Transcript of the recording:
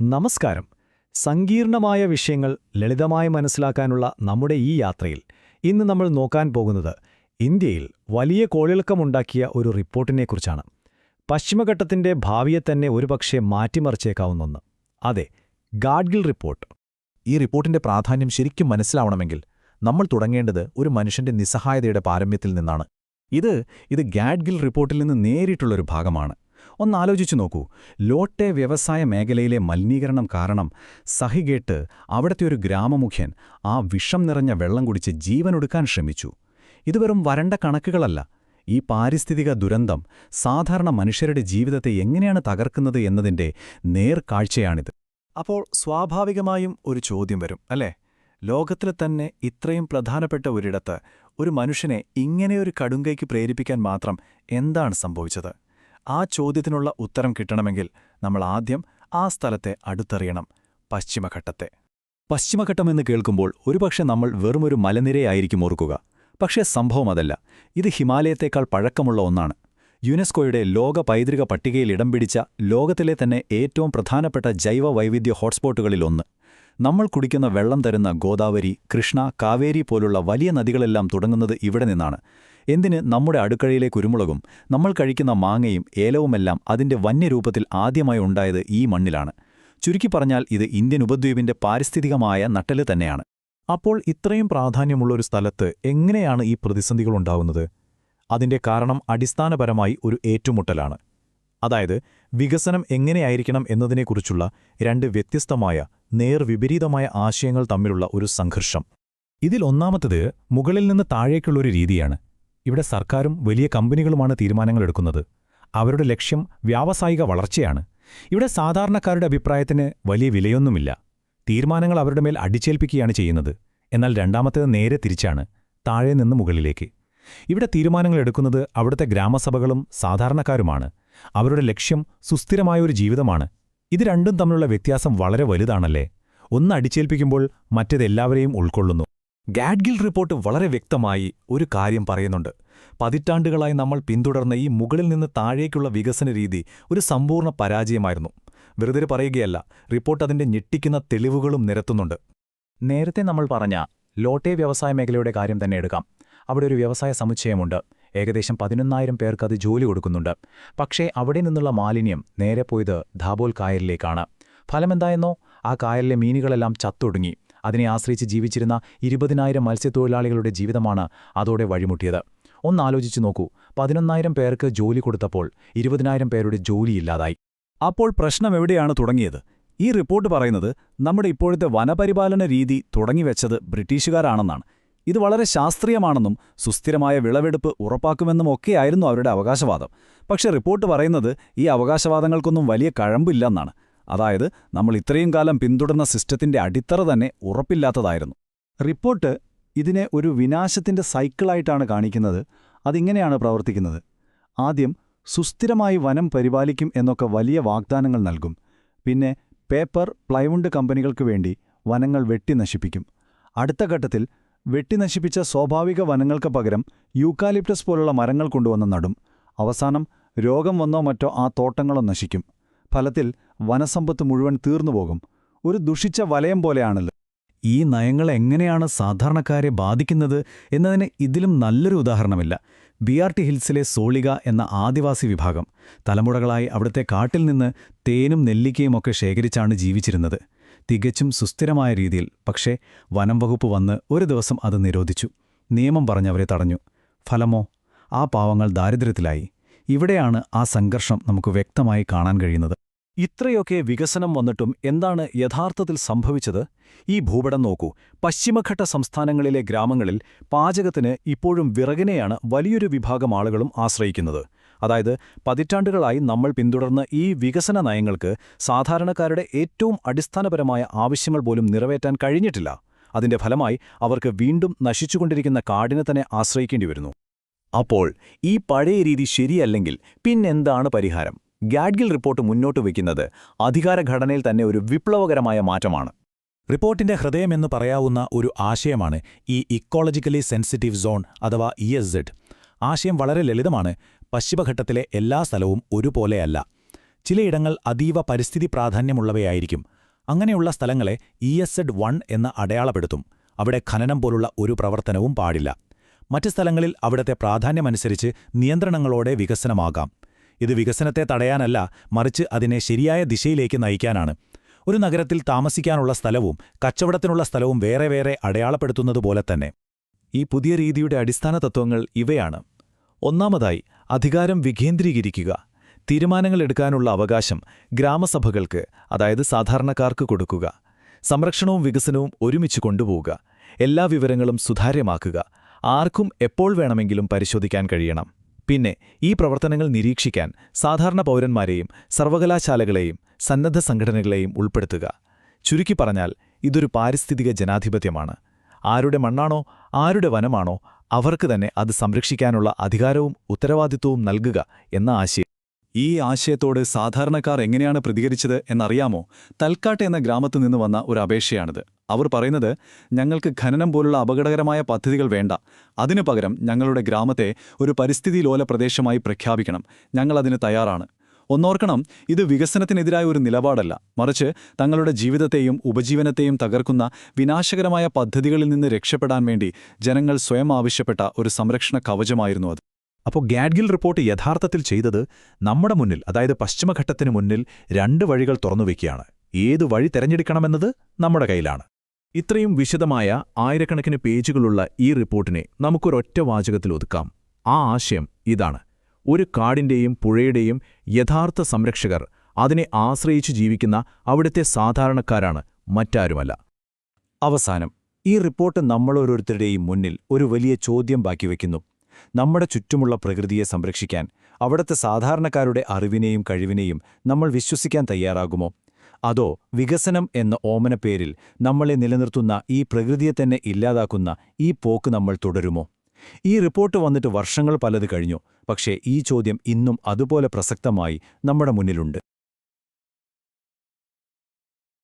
നമസ്കാരം. സങ്കീർണമായ വിഷയങ്ങൾ ലളിതമായി മനസ്സിലാക്കാനുള്ള നമ്മുടെ ഈ യാത്രയിൽ ഇന്ന് നമ്മൾ നോക്കാൻ പോകുന്നത് ഇന്ത്യയിൽ വലിയ കോളിളക്കമുണ്ടാക്കിയ ഒരു റിപ്പോർട്ടിനെക്കുറിച്ചാണ്. പശ്ചിമഘട്ടത്തിന്റെ ഭാവിയെ തന്നെ ഒരുപക്ഷെ മാറ്റിമറിച്ചേക്കാവുന്നൊന്ന് അതെ ഗാഡ്ഗിൽ റിപ്പോർട്ട്. ഈ റിപ്പോർട്ടിന്റെ പ്രാധാന്യം ശരിക്കും മനസ്സിലാവണമെങ്കിൽ നമ്മൾ തുടങ്ങേണ്ടത് ഒരു മനുഷ്യന്റെ നിസ്സഹായതയുടെ പാരമ്യത്തിൽ നിന്നാണ്. ഇത് ഇത് ഗാഡ്ഗിൽ റിപ്പോർട്ടിൽ നിന്ന് നേരിട്ടുള്ളൊരു ഭാഗമാണ്. ഒന്നാലോചിച്ചു നോക്കൂ. ലോട്ടെ വ്യവസായ മേഖലയിലെ മലിനീകരണം കാരണം സഹികേട്ട് അവിടുത്തെ ഒരു ഗ്രാമമുഖ്യൻ ആ വിഷം നിറഞ്ഞ വെള്ളം കുടിച്ച് ജീവനൊടുക്കാൻ ശ്രമിച്ചു. ഇത് വെറും വരണ്ട കണക്കുകളല്ല. ഈ പാരിസ്ഥിതിക ദുരന്തം സാധാരണ മനുഷ്യരുടെ ജീവിതത്തെ എങ്ങനെയാണ് തകർക്കുന്നത് എന്നതിന്റെ നേർക്കാഴ്ചയാണിത്. അപ്പോൾ സ്വാഭാവികമായും ഒരു ചോദ്യം വരും അല്ലേ? ലോകത്തിൽ തന്നെ ഇത്രയും പ്രധാനപ്പെട്ട ഒരിടത്ത് ഒരു മനുഷ്യനെ ഇങ്ങനെയൊരു കടുങ്കൈക്ക് പ്രേരിപ്പിക്കാൻ മാത്രം എന്താണ് സംഭവിച്ചത്? ആ ചോദ്യത്തിനുള്ള ഉത്തരം കിട്ടണമെങ്കിൽ നമ്മൾ ആദ്യം ആ സ്ഥലത്തെ അടുത്തറിയണം പശ്ചിമഘട്ടത്തെ. പശ്ചിമഘട്ടമെന്ന് കേൾക്കുമ്പോൾ ഒരുപക്ഷെ നമ്മൾ വെറുമൊരു മലനിരയായിരിക്കും ഓർക്കുക. പക്ഷേ സംഭവം അതല്ല. ഇത് ഹിമാലയത്തേക്കാൾ പഴക്കമുള്ള ഒന്നാണ്. യുനെസ്കോയുടെ ലോക പൈതൃക പട്ടികയിൽ ഇടം പിടിച്ച ലോകത്തിലെ തന്നെ ഏറ്റവും പ്രധാനപ്പെട്ട ജൈവ വൈവിധ്യ ഹോട്ട്സ്പോട്ടുകളിലൊന്ന് നമ്മൾ കുടിക്കുന്ന വെള്ളം തരുന്ന ഗോദാവരി കൃഷ്ണ കാവേരി പോലുള്ള വലിയ നദികളെല്ലാം തുടങ്ങുന്നത് ഇവിടെ നിന്നാണ്. എന്തിന് നമ്മുടെ അടുക്കളയിലെ കുരുമുളകും നമ്മൾ കഴിക്കുന്ന മാങ്ങയും ഏലവുമെല്ലാം അതിന്റെ വന്യരൂപത്തിൽ ആദ്യമായി ഉണ്ടായത് ഈ മണ്ണിലാണ്. ചുരുക്കി പറഞ്ഞാൽ ഇത് ഇന്ത്യൻ ഉപദ്വീപിന്റെ പാരിസ്ഥിതികമായ നട്ടൽ തന്നെയാണ്. അപ്പോൾ ഇത്രയും പ്രാധാന്യമുള്ള ഒരു സ്ഥലത്ത് എങ്ങനെയാണ് ഈ പ്രതിസന്ധികൾ ഉണ്ടാവുന്നത്? അതിന്റെ കാരണം അടിസ്ഥാനപരമായി ഒരു ഏറ്റുമുട്ടലാണ്. അതായത് വികസനം എങ്ങനെയായിരിക്കണം എന്നതിനെക്കുറിച്ചുള്ള രണ്ട് വ്യത്യസ്തമായ നേർവിപരീതമായ ആശയങ്ങൾ തമ്മിലുള്ള ഒരു സംഘർഷം. ഇതിൽ ഒന്നാമത്തത് മുകളിൽ നിന്ന് താഴേക്കുള്ളൊരു രീതിയാണ്. ഇവിടെ സർക്കാരും വലിയ കമ്പനികളുമാണ് തീരുമാനങ്ങൾ എടുക്കുന്നത് അവരുടെ ലക്ഷ്യം വ്യാവസായിക വളർച്ചയാണ്. ഇവിടെ സാധാരണക്കാരുടെ അഭിപ്രായത്തിന് വലിയ വിലയൊന്നുമില്ല. തീരുമാനങ്ങൾ അവരുടെ മേൽ അടിച്ചേൽപ്പിക്കുകയാണ് ചെയ്യുന്നത്. എന്നാൽ രണ്ടാമത്തേത് നേരെ തിരിച്ചാണ് താഴെ നിന്ന് മുകളിലേക്ക്. ഇവിടെ തീരുമാനങ്ങൾ എടുക്കുന്നത് അവിടുത്തെ ഗ്രാമസഭകളും സാധാരണക്കാരുമാണ്. അവരുടെ ലക്ഷ്യം സുസ്ഥിരമായ ഒരു ജീവിതമാണ്. ഇത് രണ്ടും തമ്മിലുള്ള വ്യത്യാസം വളരെ വലുതാണല്ലേ? ഒന്ന് അടിച്ചേൽപ്പിക്കുമ്പോൾ മറ്റേത് എല്ലാവരെയും ഉൾക്കൊള്ളുന്നു. ഗാഡ്ഗിൽ റിപ്പോർട്ട് വളരെ വ്യക്തമായി ഒരു കാര്യം പറയുന്നുണ്ട്. പതിറ്റാണ്ടുകളായി നമ്മൾ പിന്തുടർന്ന ഈ മുകളിൽ നിന്ന് താഴേക്കുള്ള വികസന രീതി ഒരു സമ്പൂർണ പരാജയമായിരുന്നു. വെറുതെ പറയുകയല്ല റിപ്പോർട്ട് അതിന്റെ ഞെട്ടിക്കുന്ന തെളിവുകളും നിരത്തുന്നുണ്ട്. നേരത്തെ നമ്മൾ പറഞ്ഞ ലോട്ടെ വ്യവസായ മേഖലയുടെ കാര്യം തന്നെ എടുക്കാം. അവിടെ ഒരു വ്യവസായ സമുച്ചയമുണ്ട്. ഏകദേശം പതിനൊന്നായിരം പേർക്ക് അത് ജോലി കൊടുക്കുന്നുണ്ട്. പക്ഷേ അവിടെ നിന്നുള്ള മാലിന്യം നേരെ പോയത് ധാബോൽ കായലിലേക്കാണ്. ഫലമെന്തായെന്നോ ആ കായലിലെ മീനുകളെല്ലാം ചത്തൊടുങ്ങി. അതിനെ ആശ്രയിച്ച് ജീവിച്ചിരുന്ന ഇരുപതിനായിരം മത്സ്യത്തൊഴിലാളികളുടെ ജീവിതമാണ് അതോടെ വഴിമുട്ടിയത്. ഒന്നാലോചിച്ചു നോക്കൂ. പതിനൊന്നായിരം പേർക്ക് ജോലി കൊടുത്തപ്പോൾ ഇരുപതിനായിരം പേരുടെ ജോലിയില്ലാതായി അപ്പോൾ പ്രശ്നം എവിടെയാണ് തുടങ്ങിയത്? ഈ റിപ്പോർട്ട് പറയുന്നത് നമ്മുടെ ഇപ്പോഴത്തെ വനപരിപാലന രീതി തുടങ്ങിവെച്ചത് ബ്രിട്ടീഷുകാരാണെന്നാണ്. ഇത് വളരെ ശാസ്ത്രീയമാണെന്നും സുസ്ഥിരമായ വിളവെടുപ്പ് ഉറപ്പാക്കുമെന്നും ഒക്കെയായിരുന്നു അവരുടെ അവകാശവാദം. പക്ഷെ റിപ്പോർട്ട് പറയുന്നത് ഈ അവകാശവാദങ്ങൾക്കൊന്നും വലിയ കഴമ്പില്ലെന്നാണ്. അതായത് നമ്മൾ ഇത്രയും കാലം പിന്തുടർന്ന സിസ്റ്റത്തിന്റെ അടിത്തറ തന്നെ ഉറപ്പില്ലാത്തതായിരുന്നു. റിപ്പോർട്ട് ഇതിനെ ഒരു വിനാശത്തിന്റെ സൈക്കിളായിട്ടാണ് കാണിക്കുന്നത്. അതിങ്ങനെയാണ് പ്രവർത്തിക്കുന്നത്. ആദ്യം സുസ്ഥിരമായി വനം പരിപാലിക്കും എന്നൊക്കെ വലിയ വാഗ്ദാനങ്ങൾ നൽകും. പിന്നെ പേപ്പർ പ്ലൈവുഡ് കമ്പനികൾക്ക് വേണ്ടി വനങ്ങൾ വെട്ടിനശിപ്പിക്കും അടുത്ത ഘട്ടത്തിൽ വെട്ടിനശിപ്പിച്ച സ്വാഭാവിക വനങ്ങൾക്ക് പകരം യൂക്കാലിപ്റ്റസ് പോലുള്ള മരങ്ങൾ കൊണ്ടുവന്ന് നടും. അവസാനം രോഗം വന്നോ മറ്റോ ആ തോട്ടങ്ങളോ നശിക്കും. ഫലത്തിൽ വനസമ്പത്ത് മുഴുവൻ തീർന്നുപോകും. ഒരു ദുഷിച്ച വലയം പോലെയാണല്ലോ. ഈ നയങ്ങൾ എങ്ങനെയാണ് സാധാരണക്കാരെ ബാധിക്കുന്നത് എന്നതിന് ഇതിലും നല്ലൊരു ഉദാഹരണമില്ല. ബി ആർ ടി ഹിൽസിലെ സോളിക എന്ന ആദിവാസി വിഭാഗം തലമുറകളായി അവിടുത്തെ കാട്ടിൽ നിന്ന് തേനും നെല്ലിക്കയുമൊക്കെ ശേഖരിച്ചാണ് ജീവിച്ചിരുന്നത്. തികച്ചും സുസ്ഥിരമായ രീതിയിൽ പക്ഷേ വനം വകുപ്പ് വന്ന് ഒരു ദിവസം അത് നിരോധിച്ചു. നിയമം പറഞ്ഞവരെ തടഞ്ഞു. ഫലമോ? ആ പാവങ്ങൾ ദാരിദ്ര്യത്തിലായി. ഇവിടെയാണ് ആ സംഘർഷം നമുക്ക് വ്യക്തമായി കാണാൻ കഴിയുന്നത്. ഇത്രയൊക്കെ വികസനം വന്നിട്ടും എന്താണ് യഥാർത്ഥത്തിൽ സംഭവിച്ചത്? ഈ ഭൂപടം നോക്കൂ. പശ്ചിമഘട്ട സംസ്ഥാനങ്ങളിലെ ഗ്രാമങ്ങളിൽ പാചകത്തിന് ഇപ്പോഴും വിറകിനെയാണ് വലിയൊരു വിഭാഗം ആളുകളും ആശ്രയിക്കുന്നത്. അതായത് പതിറ്റാണ്ടുകളായി നമ്മൾ പിന്തുടർന്ന ഈ വികസന നയങ്ങൾക്ക് സാധാരണക്കാരുടെ ഏറ്റവും അടിസ്ഥാനപരമായ ആവശ്യങ്ങൾ പോലും നിറവേറ്റാൻ കഴിഞ്ഞിട്ടില്ല. അതിന്റെ ഫലമായി അവർക്ക് വീണ്ടും നശിച്ചുകൊണ്ടിരിക്കുന്ന കാടിനെ തന്നെ ആശ്രയിക്കേണ്ടി വരുന്നു. അപ്പോൾ ഈ പഴയ രീതി ശരിയല്ലെങ്കിൽ പിന്നെന്താണ് പരിഹാരം? ഗാഡ്ഗിൽ റിപ്പോർട്ട് മുന്നോട്ട് വയ്ക്കുന്നത് അധികാരഘടനയിൽ തന്നെ ഒരു വിപ്ലവകരമായ മാറ്റമാണ്. റിപ്പോർട്ടിന്റെ ഹൃദയമെന്ന് പറയാവുന്ന ഒരു ആശയമാണ് ഈ ഇക്കോളജിക്കലി സെൻസിറ്റീവ് സോൺ അഥവാ ഇ ആശയം വളരെ ലളിതമാണ് പശ്ചിമഘട്ടത്തിലെ എല്ലാ സ്ഥലവും ഒരുപോലെയല്ല. ചിലയിടങ്ങൾ അതീവ പരിസ്ഥിതി പ്രാധാന്യമുള്ളവയായിരിക്കും. അങ്ങനെയുള്ള സ്ഥലങ്ങളെ ഇ എസ് എഡ് വൺ എന്ന് അടയാളപ്പെടുത്തും. അവിടെ ഖനനം പോലുള്ള ഒരു പ്രവർത്തനവും പാടില്ല. മറ്റ് സ്ഥലങ്ങളിൽ അവിടത്തെ പ്രാധാന്യമനുസരിച്ച് നിയന്ത്രണങ്ങളോടെ വികസനമാകാം. ഇത് വികസനത്തെ തടയാനല്ല മറിച്ച് അതിനെ ശരിയായ ദിശയിലേക്ക് നയിക്കാനാണ്. ഒരു നഗരത്തിൽ താമസിക്കാനുള്ള സ്ഥലവും കച്ചവടത്തിനുള്ള സ്ഥലവും വേറെ വേറെ അടയാളപ്പെടുത്തുന്നതുപോലെ തന്നെ. ഈ പുതിയ രീതിയുടെ അടിസ്ഥാന തത്വങ്ങൾ ഇവയാണ്. ഒന്നാമതായി അധികാരം വികേന്ദ്രീകരിക്കുക. തീരുമാനങ്ങൾ എടുക്കാനുള്ള അവകാശം ഗ്രാമസഭകൾക്ക് അതായത് സാധാരണക്കാർക്ക് കൊടുക്കുക. സംരക്ഷണവും വികസനവും ഒരുമിച്ച് കൊണ്ടുപോവുക. എല്ലാ വിവരങ്ങളും സുതാര്യമാക്കുക. ആർക്കും എപ്പോൾ വേണമെങ്കിലും പരിശോധിക്കാൻ കഴിയണം. പിന്നെ ഈ പ്രവർത്തനങ്ങൾ നിരീക്ഷിക്കാൻ സാധാരണ പൗരന്മാരെയും സർവകലാശാലകളെയും സന്നദ്ധ സംഘടനകളെയും ഉൾപ്പെടുത്തുക. ചുരുക്കി പറഞ്ഞാൽ ഇതൊരു പാരിസ്ഥിതിക ജനാധിപത്യമാണ്. ആരുടെ മണ്ണാണോ ആരുടെ വനമാണോ അവർക്ക് തന്നെ അത് സംരക്ഷിക്കാനുള്ള അധികാരവും ഉത്തരവാദിത്വവും നൽകുക എന്ന ആശയം ഈ ആശയത്തോട് സാധാരണക്കാർ എങ്ങനെയാണ് പ്രതികരിച്ചത് എന്നറിയാമോ? തൽക്കാട്ട് എന്ന ഗ്രാമത്തു നിന്ന് വന്ന ഒരു അപേക്ഷയാണിത്. അവർ പറയുന്നത് ഞങ്ങൾക്ക് ഖനനം പോലുള്ള അപകടകരമായ പദ്ധതികൾ വേണ്ട. അതിനു പകരം ഞങ്ങളുടെ ഗ്രാമത്തെ ഒരു പരിസ്ഥിതി ലോല പ്രദേശമായി പ്രഖ്യാപിക്കണം. ഞങ്ങളതിന് തയ്യാറാണ്. ഒന്നോർക്കണം ഇത് വികസനത്തിനെതിരായ ഒരു നിലപാടല്ല. മറിച്ച് തങ്ങളുടെ ജീവിതത്തെയും ഉപജീവനത്തെയും തകർക്കുന്ന വിനാശകരമായ പദ്ധതികളിൽ നിന്ന് രക്ഷപ്പെടാൻ വേണ്ടി ജനങ്ങൾ സ്വയം ആവശ്യപ്പെട്ട ഒരു സംരക്ഷണ കവചമായിരുന്നു അത്. അപ്പോൾ ഗാഡ്ഗിൽ റിപ്പോർട്ട് യഥാർത്ഥത്തിൽ ചെയ്തത് നമ്മുടെ മുന്നിൽ അതായത് പശ്ചിമഘട്ടത്തിന് മുന്നിൽ രണ്ട് വഴികൾ തുറന്നുവെക്കുകയാണ് ഏത് വഴി തെരഞ്ഞെടുക്കണമെന്നത് നമ്മുടെ കയ്യിലാണ്. ഇത്രയും വിശദമായ ആയിരക്കണക്കിന് പേജുകളുള്ള ഈ റിപ്പോർട്ടിനെ നമുക്കൊരൊറ്റ വാചകത്തിൽ ഒതുക്കാം. ആ ആശയം ഇതാണ്. ഒരു കാടിന്റെയും പുഴയുടെയും യഥാർത്ഥ സംരക്ഷകർ അതിനെ ആശ്രയിച്ചു ജീവിക്കുന്ന അവിടുത്തെ സാധാരണക്കാരാണ് മറ്റാരുമല്ല. അവസാനം ഈ റിപ്പോർട്ട് നമ്മളോരോരുത്തരുടെയും മുന്നിൽ ഒരു വലിയ ചോദ്യം ബാക്കി വയ്ക്കുന്നു നമ്മുടെ ചുറ്റുമുള്ള പ്രകൃതിയെ സംരക്ഷിക്കാൻ അവിടുത്തെ സാധാരണക്കാരുടെ അറിവിനെയും കഴിവിനെയും നമ്മൾ വിശ്വസിക്കാൻ തയ്യാറാകുമോ? അതോ വികസനം എന്ന ഓമനപ്പേരിൽ നമ്മളെ നിലനിർത്തുന്ന ഈ പ്രകൃതിയെ തന്നെ ഇല്ലാതാക്കുന്ന ഈ പോക്ക് നമ്മൾ തുടരുമോ? ഈ റിപ്പോർട്ട് വന്നിട്ട് വർഷങ്ങൾ പലത് കഴിഞ്ഞു പക്ഷേ ഈ ചോദ്യം ഇന്നും അതുപോലെ പ്രസക്തമായി നമ്മുടെ മുന്നിലുണ്ട്.